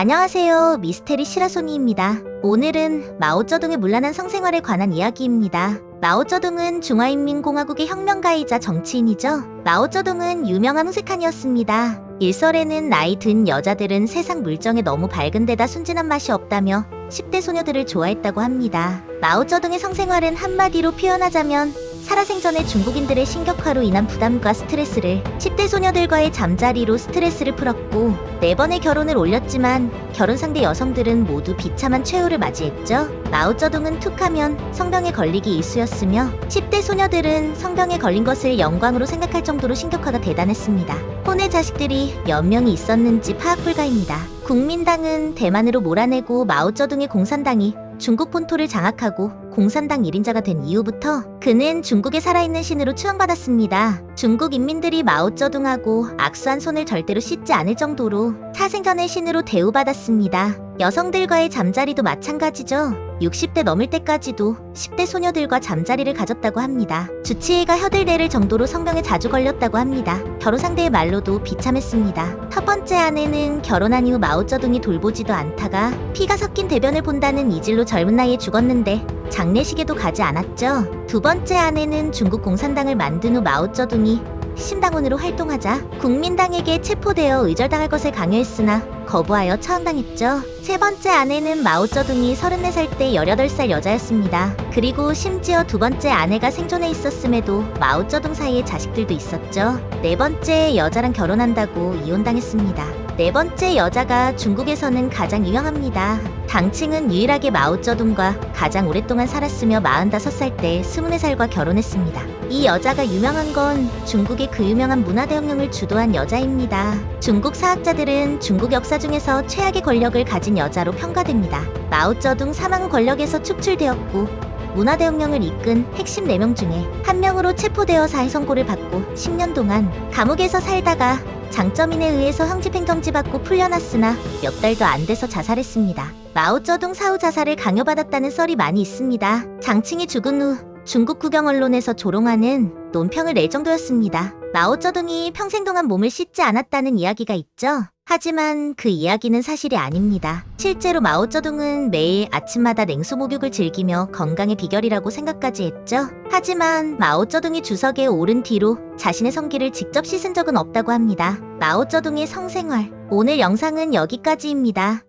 안녕하세요. 미스테리 시라소니입니다. 오늘은 마오쩌둥의 문란한 성생활에 관한 이야기입니다. 마오쩌둥은 중화인민공화국의 혁명가이자 정치인이죠. 마오쩌둥은 유명한 후세칸이었습니다. 일설에는 나이 든 여자들은 세상 물정에 너무 밝은 데다 순진한 맛이 없다며 10대 소녀들을 좋아했다고 합니다. 마오쩌둥의 성생활은 한마디로 표현하자면 살아생전에 중국인들의 신격화로 인한 부담과 스트레스를 10대 소녀들과의 잠자리로 스트레스를 풀었고 네 번의 결혼을 올렸지만 결혼 상대 여성들은 모두 비참한 최후를 맞이했죠. 마오쩌둥은 툭하면 성병에 걸리기 일쑤였으며 10대 소녀들은 성병에 걸린 것을 영광으로 생각할 정도로 신격화가 대단했습니다. 혼의 자식들이 몇 명이 있었는지 파악 불가입니다. 국민당은 대만으로 몰아내고 마오쩌둥의 공산당이 중국 본토를 장악하고 공산당 1인자가 된 이후부터 그는 중국에 살아있는 신으로 추앙받았습니다. 중국 인민들이 마오쩌둥하고 악수한 손을 절대로 씻지 않을 정도로 사생전의 신으로 대우받았습니다. 여성들과의 잠자리도 마찬가지죠. 60대 넘을 때까지도 10대 소녀들과 잠자리를 가졌다고 합니다. 주치의가 혀들대를 정도로 성병에 자주 걸렸다고 합니다. 결혼 상대의 말로도 비참했습니다. 첫 번째 아내는 결혼한 이후 마오쩌둥이 돌보지도 않다가 피가 섞인 대변을 본다는 이질로 젊은 나이에 죽었는데 장례식에도 가지 않았죠. 두 번째 아내는 중국 공산당을 만든 후 마오쩌둥이 신당원으로 활동하자 국민당에게 체포되어 의절당할 것을 강요했으나 거부하여 처형당했죠. 세 번째 아내는 마오쩌둥이 34살 때 18살 여자였습니다. 그리고 심지어 두 번째 아내가 생존해 있었음에도 마오쩌둥 사이에 자식들도 있었죠. 네 번째 여자랑 결혼한다고 이혼당했습니다. 네 번째 여자가 중국에서는 가장 유명합니다. 당칭은 유일하게 마오쩌둥과 가장 오랫동안 살았으며 45살 때 24살과 결혼했습니다. 이 여자가 유명한 건 중국의 그 유명한 문화대혁명을 주도한 여자입니다. 중국 사학자들은 중국 역사 중에서 최악의 권력을 가진 여자로 평가됩니다. 마오쩌둥 사망 후 권력에서 축출되었고 문화대혁명을 이끈 핵심 4명 중에 한 명으로 체포되어 사회 선고를 받고 10년 동안 감옥에서 살다가 장점인에 의해서 형집행정지 받고 풀려났으나 몇 달도 안 돼서 자살했습니다. 마오쩌둥 사후 자살을 강요받았다는 썰이 많이 있습니다. 장칭이 죽은 후 중국 국영 언론에서 조롱하는 논평을 낼 정도였습니다. 마오쩌둥이 평생 동안 몸을 씻지 않았다는 이야기가 있죠. 하지만 그 이야기는 사실이 아닙니다. 실제로 마오쩌둥은 매일 아침마다 냉수 목욕을 즐기며 건강의 비결이라고 생각까지 했죠. 하지만 마오쩌둥이 주석에 오른 뒤로 자신의 성기를 직접 씻은 적은 없다고 합니다. 마오쩌둥의 성생활. 오늘 영상은 여기까지입니다.